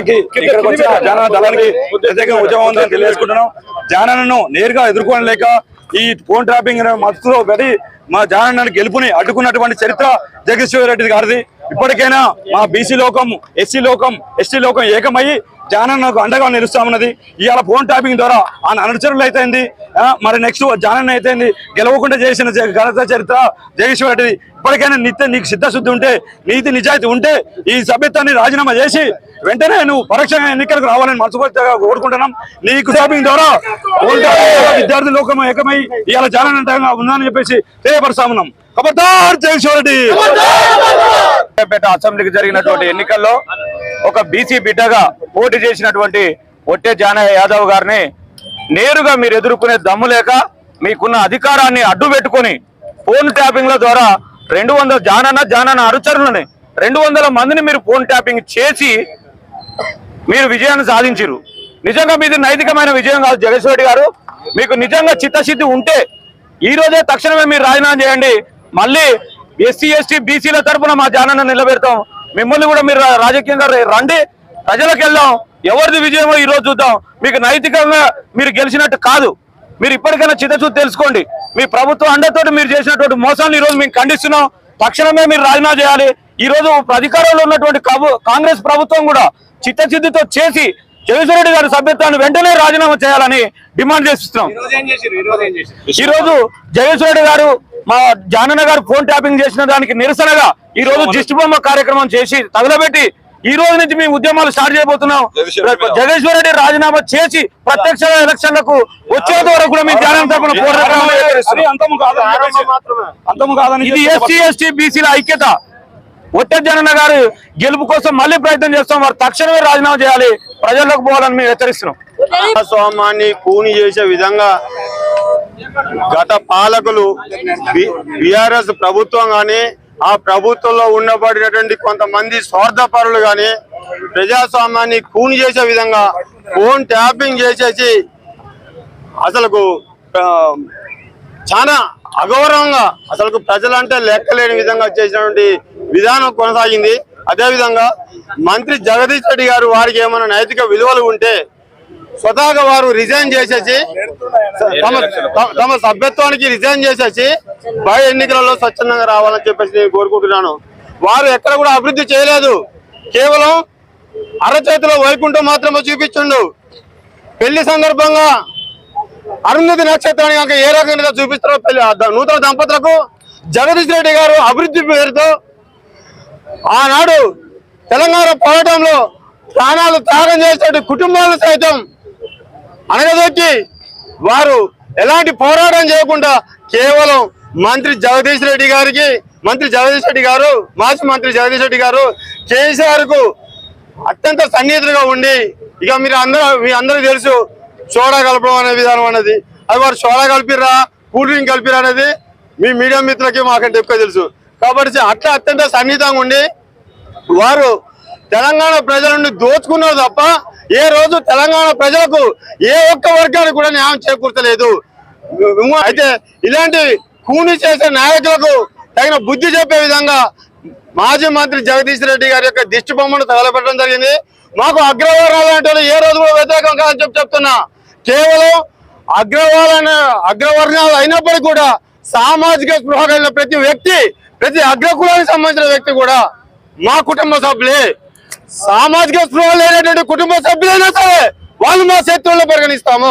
ఇక్కడికి వచ్చిన జానా దళానికి ప్రత్యేకంగా ఉద్యమం ఉందని తెలియజేసుకుంటున్నాం. జానాను నేరుగా ఎదుర్కోలేక ఈ ఫోన్ ట్రాపింగ్ మత్తులో పడి మా జానాన్ని గెలుపుని అడ్డుకున్నటువంటి చరిత్ర జగదీశ్వర రెడ్డి గారిది. ఇప్పటికైనా మా బీసీ లోకం ఎస్సీ లోకం ఎస్టీ లోకం ఏకమయ్యి జానన్నకు అండగా నిలుస్తామన్నది. ఇవాళ ఫోన్ ట్యాపింగ్ ద్వారా ఆ అనుచరులు అయితేంది మరి నెక్స్ట్ జానన్న అయితేంది గెలవకుండా చేసిన ఘనత చరిత్ర జగేశ్వర రెడ్డిది ఇప్పటికైనా నిత్య నీకు సిద్ధశుద్ధి ఉంటే నీతి నిజాయితీ ఉంటే ఈ సభ్యత్వాన్ని రాజీనామా చేసి వెంటనే నువ్వు పరోక్షంగా ఎన్నికలకు రావాలని మనస్ఫూర్తిగా కోరుకుంటున్నాం. నీకు ట్యాపింగ్ ద్వారా విద్యార్థి లోకం ఏకమై ఇవాళ జానంగా ఉందని చెప్పేసి తెలియపరుస్తా ఉన్నాం ఖబర్దార్ జగేశ్వర పేట అసెంబ్లీకి జరిగినటువంటి ఎన్నికల్లో ఒక బీసీ బిడ్డగా పోటీ చేసినటువంటి ఒట్టే జానయ్య యాదవ్ గారిని నేరుగా మీరు ఎదుర్కొనే దమ్ము లేక మీకున్న అధికారాన్ని అడ్డు పెట్టుకొని ఫోన్ ట్యాపింగ్ల ద్వారా రెండు వందల జానన్న జానన్న అనుచరులని రెండు వందల మందిని మీరు ఫోన్ ట్యాపింగ్ చేసి మీరు విజయాన్ని సాధించారు నిజంగా మీది నైతికమైన విజయం కాదు జగేశ్వర రెడ్డి గారు. మీకు నిజంగా చిత్తశుద్ధి ఉంటే ఈ రోజే తక్షణమే మీరు రాజీనామా చేయండి. మళ్ళీ ఎస్సీ ఎస్టీ బీసీల తరపున మా జానన్న నిలబెడతాం. మిమ్మల్ని కూడా మీరు రా- రాజకీయంగా రండి. ప్రజలకు వెళ్దాం. ఎవరిది విజయమో ఈ రోజు చూద్దాం. మీకు నైతికంగా మీరు గెలిచినట్టు కాదు. మీరు ఇప్పటికైనా చిత్తశుద్ధి తెలుసుకోండి. మీ ప్రభుత్వం అండతోటి మీరు చేసినటువంటి మోసాలు ఈ రోజు మేము ఖండిస్తున్నాం. తక్షణమే మీరు రాజీనామా చేయాలి. ఈ రోజు అధికారంలో ఉన్నటువంటి కాంగ్రెస్ ప్రభుత్వం కూడా చిత్తశుద్ధితో చేసి జగన్మోహన్ రెడ్డి గారి సభ్యత్వాన్ని వెంటనే రాజీనామా చేయాలని డిమాండ్ చేస్తున్నాం. ఈ రోజు జగన్మోహన్ రెడ్డి గారు మా జానన్న గారు ఫోన్ ట్యాపింగ్ చేసిన దానికి నిరసనగా ఈ రోజు దిష్టి బొమ్మ కార్యక్రమం చేసి తగలబెట్టి ఈ రోజు నుంచి మేము ఉద్యమాలు స్టార్ట్ చేయబోతున్నాం. జగేశ్వర రెడ్డి రాజీనామా చేసి ప్రత్యక్ష ఎలక్షన్లకు వచ్చేంత వరకు కూడా మేము తరపున పోరాటం ఇది ఎస్సీ ఎస్టీ బీసీల ఐక్యత. ఒట్టే జనన్న గారు గెలుపు కోసం మళ్ళీ ప్రయత్నం చేస్తాం. వారు తక్షణమే రాజీనామా చేయాలి. ప్రజల్లోకి పోవాలని మేము హెచ్చరిస్తున్నాం. ప్రజాస్వామ్యాన్ని కూని చేసే విధంగా గత పాలకులు బిఆర్ఎస్ ప్రభుత్వం కానీ ఆ ప్రభుత్వంలో ఉండబడినటువంటి కొంతమంది స్వార్థపరులు కానీ ప్రజాస్వామ్యాన్ని కూని చేసే విధంగా ఫోన్ ట్యాపింగ్ చేసేసి అసలుకు చాలా అగౌరవంగా అసలు ప్రజలంటే లెక్కలేని విధంగా చేసినటువంటి విధానం కొనసాగింది. అదేవిధంగా మంత్రి జగదీష్ రెడ్డి గారు వారికి ఏమైనా నైతిక విలువలు ఉంటే స్వతహాగా వారు రిజైన్ చేసేసి తమ తమ- తమ సభ్యత్వానికి రిజైన్ చేసేసి బయ ఎన్నికలలో స్వచ్ఛందంగా రావాలని చెప్పేసి నేను కోరుకుంటున్నాను. వారు ఎక్కడ కూడా అభివృద్ధి చేయలేదు. కేవలం అరచేతిలో వైకుంఠం మాత్రమే చూపించుండు. పెళ్ళి సందర్భంగా అరుంధతి నక్షత్రాన్ని కనుక ఏ రకంగా చూపిస్తారో పెళ్ళి ద- నూతన దంపతులకు జగదీష్ రెడ్డి గారు అభివృద్ధి పేరుతో ఆనాడు తెలంగాణ పోరాటంలో ప్రాణాలు త్యాగం చేసే కుటుంబాలను సైతం అనగదొక్కి వారు ఎలాంటి పోరాటం చేయకుండా కేవలం మంత్రి జగదీష్ రెడ్డి గారికి మంత్రి జగదీష్ రెడ్డి గారు మాజీ మంత్రి జగదీష్ రెడ్డి గారు కేసీఆర్కు అత్యంత సన్నిహితులుగా ఉండి ఇక మీరు అందరూ మీ అందరూ తెలుసు సోడా కలపడం అనే విధానం అనేది అది వారు సోడా కలిపిర్రా కూల్ డ్రింక్ కలిపిరా అనేది మీ మీడియా మిత్రులకి మాకంటే ఎక్కువ తెలుసు. కాబట్టి అట్లా అత్యంత సన్నిహితంగా ఉండి వారు తెలంగాణ ప్రజలను దోచుకున్నారు తప్ప ఏ రోజు తెలంగాణ ప్రజలకు ఏ ఒక్క వర్గానికి కూడా న్యాయం చేకూర్చలేదు. అయితే ఇలాంటి కూని చేసే నాయకులకు తగిన బుద్ధి చెప్పే విధంగా మాజీ మంత్రి జగదీష్ రెడ్డి గారి యొక్క దిష్టి బొమ్మను తగలబెట్టడం జరిగింది. మాకు అగ్రవర్ణాలు అంటే ఏ రోజు కూడా వ్యతిరేకం కాదని చెప్పి చెప్తున్నా. కేవలం అగ్రవాళ్ళ అగ్రవర్ణాలు అయినప్పటికీ కూడా సామాజిక స్పృహ కలిగిన ప్రతి వ్యక్తి ప్రతి అగ్రకులానికి సంబంధించిన వ్యక్తి కూడా మా కుటుంబ సభ్యులే. సామాజిక స్పృహ లేనటువంటి కుటుంబ సభ్యులైనా సరే వాళ్ళు మా శత్రువుల్లో పరిగణిస్తాము.